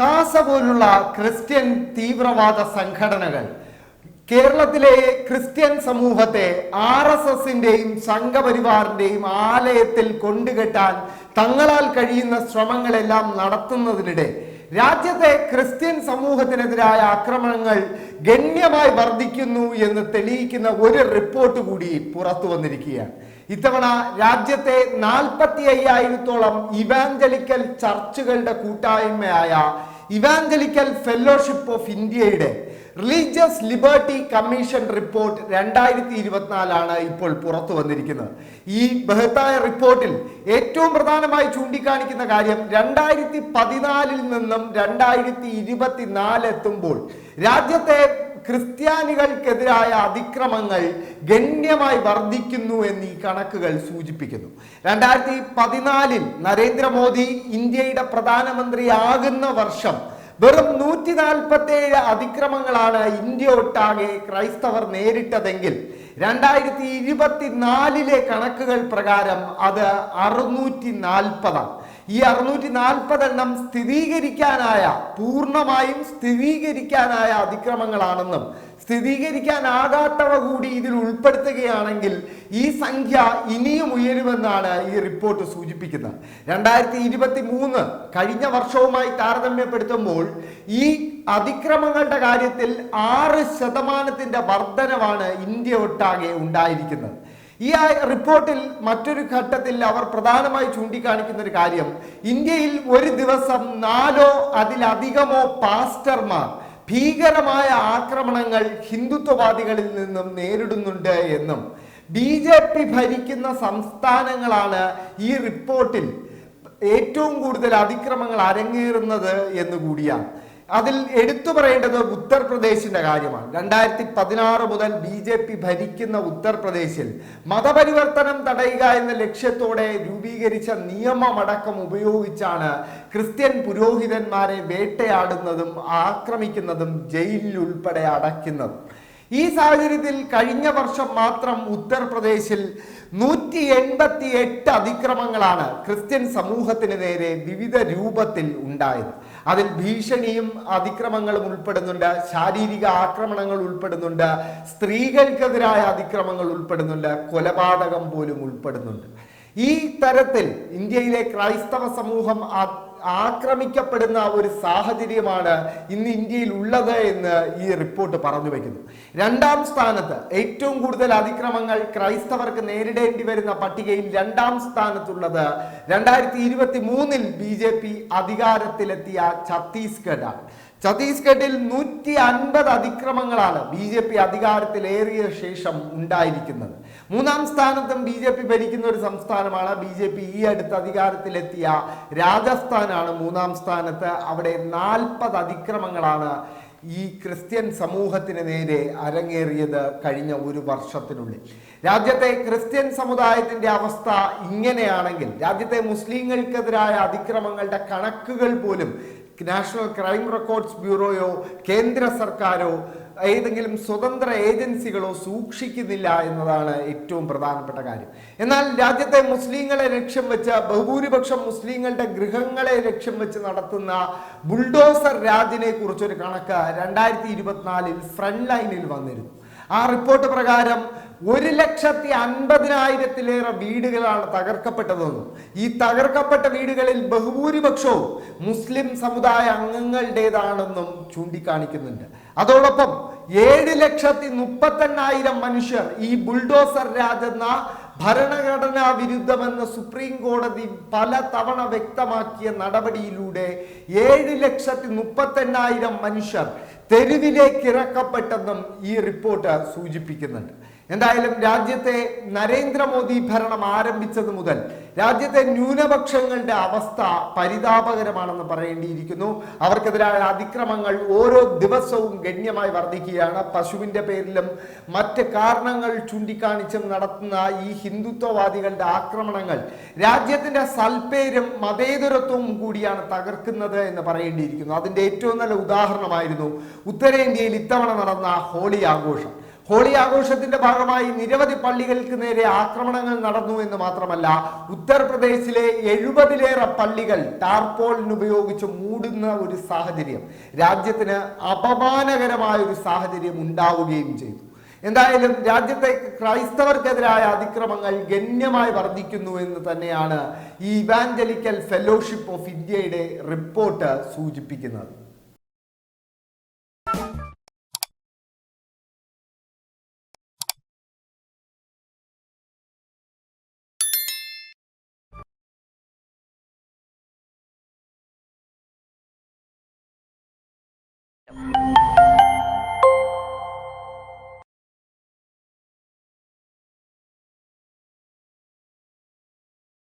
കാസ പോലുള്ള ക്രിസ്ത്യൻ തീവ്രവാദ സംഘടനകൾ കേരളത്തിലെ ക്രിസ്ത്യൻ സമൂഹത്തെ ആർ എസ് എസിന്റെയും സംഘപരിവാറിന്റെയും ആലയത്തിൽ കൊണ്ടുകെട്ടാൻ തങ്ങളാൽ കഴിയുന്ന ശ്രമങ്ങളെല്ലാം നടത്തുന്നതിനിടെ രാജ്യത്തെ ക്രിസ്ത്യൻ സമൂഹത്തിനെതിരായ ആക്രമണങ്ങൾ ഗണ്യമായി വർദ്ധിക്കുന്നു എന്ന് തെളിയിക്കുന്ന ഒരു റിപ്പോർട്ട് കൂടി പുറത്തു വന്നിരിക്കുകയാണ്. ഇത്തവണ രാജ്യത്തെ നാൽപ്പത്തി അയ്യായിരത്തോളം ഇവാഞ്ചലിക്കൽ ചർച്ചുകളുടെ കൂട്ടായ്മയായ ഇവാഞ്ചലിക്കൽ ഫെലോഷിപ്പ് ഓഫ് ഇന്ത്യയുടെ റിലീജിയസ് ലിബർട്ടി കമ്മീഷൻ റിപ്പോർട്ട് രണ്ടായിരത്തി ഇരുപത്തിനാലാണ് ഇപ്പോൾ പുറത്തു വന്നിരിക്കുന്നത്. ഈ ബഹത്തായ റിപ്പോർട്ടിൽ ഏറ്റവും പ്രധാനമായി ചൂണ്ടിക്കാണിക്കുന്ന കാര്യം രണ്ടായിരത്തി പതിനാലിൽ നിന്നും രണ്ടായിരത്തി ഇരുപത്തിനാല് എത്തുമ്പോൾ രാജ്യത്തെ ക്രിസ്ത്യാനികൾക്കെതിരായ അതിക്രമങ്ങൾ ഗണ്യമായി വർദ്ധിക്കുന്നു എന്ന് ഈ കണക്കുകൾ സൂചിപ്പിക്കുന്നു. രണ്ടായിരത്തി പതിനാലിൽ നരേന്ദ്രമോദി ഇന്ത്യയുടെ പ്രധാനമന്ത്രിയാകുന്ന വർഷം വെറും നൂറ്റി നാൽപ്പത്തി ഏഴ് അതിക്രമങ്ങളാണ് ഇന്ത്യ ഒട്ടാകെ ക്രൈസ്തവർ നേരിട്ടതെങ്കിൽ രണ്ടായിരത്തി ഇരുപത്തിനാലിലെ കണക്കുകൾ പ്രകാരം അത് അറുന്നൂറ്റി നാൽപ്പതാണ് ഈ അറുന്നൂറ്റി നാൽപ്പതെണ്ണം സ്ഥിരീകരിക്കാനായ പൂർണമായും സ്ഥിരീകരിക്കാനായ അതിക്രമങ്ങളാണെന്നും സ്ഥിരീകരിക്കാനാകാത്തവ കൂടി ഇതിൽ ഉൾപ്പെടുത്തുകയാണെങ്കിൽ ഈ സംഖ്യ ഇനിയും ഉയരുമെന്നാണ് ഈ റിപ്പോർട്ട് സൂചിപ്പിക്കുന്നത്. രണ്ടായിരത്തി ഇരുപത്തി മൂന്ന് കഴിഞ്ഞ വർഷവുമായി താരതമ്യപ്പെടുത്തുമ്പോൾ ഈ അതിക്രമങ്ങളുടെ കാര്യത്തിൽ ആറ് ശതമാനത്തിന്റെ വർധനവാണ് ഇന്ത്യ ഒട്ടാകെ ഉണ്ടായിരിക്കുന്നത്. ഈ റിപ്പോർട്ടിൽ മറ്റൊരു ഘട്ടത്തിൽ അവർ പ്രധാനമായി ചൂണ്ടിക്കാണിക്കുന്ന ഒരു കാര്യം. ഇന്ത്യയിൽ ഒരു ദിവസം നാലോ അതിലധികമോ പാസ്റ്റർമാർ ഭീകരമായ ആക്രമണങ്ങൾ ഹിന്ദുത്വവാദികളിൽ നിന്നും നേരിടുന്നുണ്ട് എന്നും ബി ജെ പി ഭരിക്കുന്ന സംസ്ഥാനങ്ങളാണ് ഈ റിപ്പോർട്ടിൽ ഏറ്റവും കൂടുതൽ അതിക്രമങ്ങൾ അരങ്ങേറുന്നത് എന്ന് കൂടിയാണ്. അതിൽ എടുത്തു പറയേണ്ടത് ഉത്തർപ്രദേശിന്റെ കാര്യമാണ്. രണ്ടായിരത്തി പതിനാറ് മുതൽ ബി ജെ പി ഭരിക്കുന്ന ഉത്തർപ്രദേശിൽ മതപരിവർത്തനം തടയുക എന്ന ലക്ഷ്യത്തോടെ രൂപീകരിച്ച നിയമമടക്കം ഉപയോഗിച്ചാണ് ക്രിസ്ത്യൻ പുരോഹിതന്മാരെ വേട്ടയാടുന്നതും ആക്രമിക്കുന്നതും ജയിലിൽ ഉൾപ്പെടെ അടയ്ക്കുന്നതും. ഈ സാഹചര്യത്തിൽ കഴിഞ്ഞ വർഷം മാത്രം ഉത്തർപ്രദേശിൽ നൂറ്റി എൺപത്തി എട്ട് അതിക്രമങ്ങളാണ് ക്രിസ്ത്യൻ സമൂഹത്തിന് നേരെ വിവിധ രൂപത്തിൽ ഉണ്ടായത്. അതിൽ ഭീഷണിയും അതിക്രമങ്ങളും ഉൾപ്പെടുന്നുണ്ട് ശാരീരിക ആക്രമണങ്ങൾ ഉൾപ്പെടുന്നുണ്ട് സ്ത്രീകൾക്കെതിരായ അതിക്രമങ്ങൾ ഉൾപ്പെടുന്നുണ്ട് കൊലപാതകം പോലും ഉൾപ്പെടുന്നുണ്ട്. ഈ തരത്തിൽ ഇന്ത്യയിലെ ക്രൈസ്തവ സമൂഹം ആക്രമിക്കപ്പെടുന്ന ഒരു സാഹചര്യമാണ് ഇന്ന് ഇന്ത്യയിൽ ഉള്ളത് എന്ന് ഈ റിപ്പോർട്ട് പറഞ്ഞു വയ്ക്കുന്നു രണ്ടാം സ്ഥാനത്ത് ഏറ്റവും കൂടുതൽ അതിക്രമങ്ങൾ ക്രൈസ്തവർക്ക് നേരിടേണ്ടി വരുന്ന പട്ടികയിൽ രണ്ടാം സ്ഥാനത്തുള്ളത് രണ്ടായിരത്തി ഇരുപത്തി മൂന്നിൽ ബി ജെ പി അധികാരത്തിലെത്തിയ ഛത്തീസ്ഗഡാണ്. ഛത്തീസ്ഗഡിൽ നൂറ്റി അൻപത് അതിക്രമങ്ങളാണ് ബി ജെ പി അധികാരത്തിലേറിയ ശേഷം ഉണ്ടായിരിക്കുന്നത്. മൂന്നാം സ്ഥാനത്തും ബി ജെ പി ഭരിക്കുന്ന ഒരു സംസ്ഥാനമാണ്. ബി ജെ പി ഈ അടുത്ത് അധികാരത്തിലെത്തിയ രാജസ്ഥാനാണ് മൂന്നാം സ്ഥാനത്ത്. അവിടെ നാൽപ്പത് അതിക്രമങ്ങളാണ് ഈ ക്രിസ്ത്യൻ സമൂഹത്തിന് നേരെ അരങ്ങേറിയത് കഴിഞ്ഞ ഒരു വർഷത്തിനുള്ളിൽ. രാജ്യത്തെ ക്രിസ്ത്യൻ സമുദായത്തിന്റെ അവസ്ഥ ഇങ്ങനെയാണെങ്കിൽ രാജ്യത്തെ മുസ്ലിങ്ങൾക്കെതിരായ അതിക്രമങ്ങളുടെ കണക്കുകൾ പോലും നാഷണൽ ക്രൈം റെക്കോർഡ്സ് ബ്യൂറോയോ കേന്ദ്ര സർക്കാരോ ഏതെങ്കിലും സ്വതന്ത്ര ഏജൻസികളോ സൂക്ഷിക്കുന്നില്ല എന്നതാണ് ഏറ്റവും പ്രധാനപ്പെട്ട കാര്യം. എന്നാൽ രാജ്യത്തെ മുസ്ലിങ്ങളെ ലക്ഷ്യം വെച്ച് ബഹുഭൂരിപക്ഷം മുസ്ലിങ്ങളുടെ ഗൃഹങ്ങളെ ലക്ഷ്യം വെച്ച് നടത്തുന്ന ബുൾഡോസർ രാജിനെ കുറിച്ചൊരു കണക്ക് രണ്ടായിരത്തി ഇരുപത്തിനാലിൽ ഫ്രണ്ട് ലൈനിൽ വന്നിരുന്നു. ആ റിപ്പോർട്ട് പ്രകാരം ഒരു ലക്ഷത്തി അൻപതിനായിരത്തിലേറെ വീടുകളാണ് തകർക്കപ്പെട്ടതെന്നും. ഈ തകർക്കപ്പെട്ട വീടുകളിൽ ബഹുഭൂരിപക്ഷവും മുസ്ലിം സമുദായ അംഗങ്ങളുടേതാണെന്നും ചൂണ്ടിക്കാണിക്കുന്നുണ്ട്. അതോടൊപ്പം ഏഴ് ലക്ഷത്തി മുപ്പത്തെണ്ണായിരം മനുഷ്യർ ഈ ബുൾഡോസർ രാജെന്ന ഭരണഘടനാ വിരുദ്ധമെന്ന് സുപ്രീം കോടതി പല തവണ വ്യക്തമാക്കിയ നടപടിയിലൂടെ ഏഴ് ലക്ഷത്തി മുപ്പത്തെണ്ണായിരം മനുഷ്യർ തെരുവിലേക്ക് ഇറക്കപ്പെട്ടെന്നും ഈ റിപ്പോർട്ട് സൂചിപ്പിക്കുന്നുണ്ട്. എന്തായാലും രാജ്യത്തെ നരേന്ദ്രമോദി ഭരണം ആരംഭിച്ചത് മുതൽ രാജ്യത്തെ ന്യൂനപക്ഷങ്ങളുടെ അവസ്ഥ പരിതാപകരമാണെന്ന് പറയേണ്ടിയിരിക്കുന്നു. അവർക്കെതിരായ അതിക്രമങ്ങൾ ഓരോ ദിവസവും ഗണ്യമായി വർദ്ധിക്കുകയാണ്. പശുവിന്റെ പേരിലും മറ്റ് കാരണങ്ങൾ ചൂണ്ടിക്കാണിച്ചും നടത്തുന്ന ഈ ഹിന്ദുത്വവാദികളുടെ ആക്രമണങ്ങൾ രാജ്യത്തിന്റെ സൽപ്പേരും മതേതരത്വവും കൂടിയാണ് തകർക്കുന്നത് എന്ന് പറയേണ്ടിയിരിക്കുന്നു. അതിന്റെ ഏറ്റവും നല്ല ഉദാഹരണമായിരുന്നു ഉത്തരേന്ത്യയിൽ ഇത്തവണ നടന്ന ഹോളി ആഘോഷം. ഹോളി ആഘോഷത്തിന്റെ ഭാഗമായി നിരവധി പള്ളികൾക്ക് നേരെ ആക്രമണങ്ങൾ നടന്നു എന്ന് മാത്രമല്ല ഉത്തർപ്രദേശിലെ എഴുപതിലേറെ പള്ളികൾ ടാർപോളിനുപയോഗിച്ച് മൂടുന്ന ഒരു സാഹചര്യം രാജ്യത്തിന് അപമാനകരമായ ഒരു സാഹചര്യം ഉണ്ടാവുകയും ചെയ്തു. എന്തായാലും രാജ്യത്തെ ക്രൈസ്തവർക്കെതിരായ അതിക്രമങ്ങൾ ഗണ്യമായി വർദ്ധിക്കുന്നു എന്ന് തന്നെയാണ് ഈ ഇവാഞ്ചലിക്കൽ ഫെലോഷിപ്പ് ഓഫ് ഇന്ത്യയുടെ റിപ്പോർട്ട് സൂചിപ്പിക്കുന്നത്. you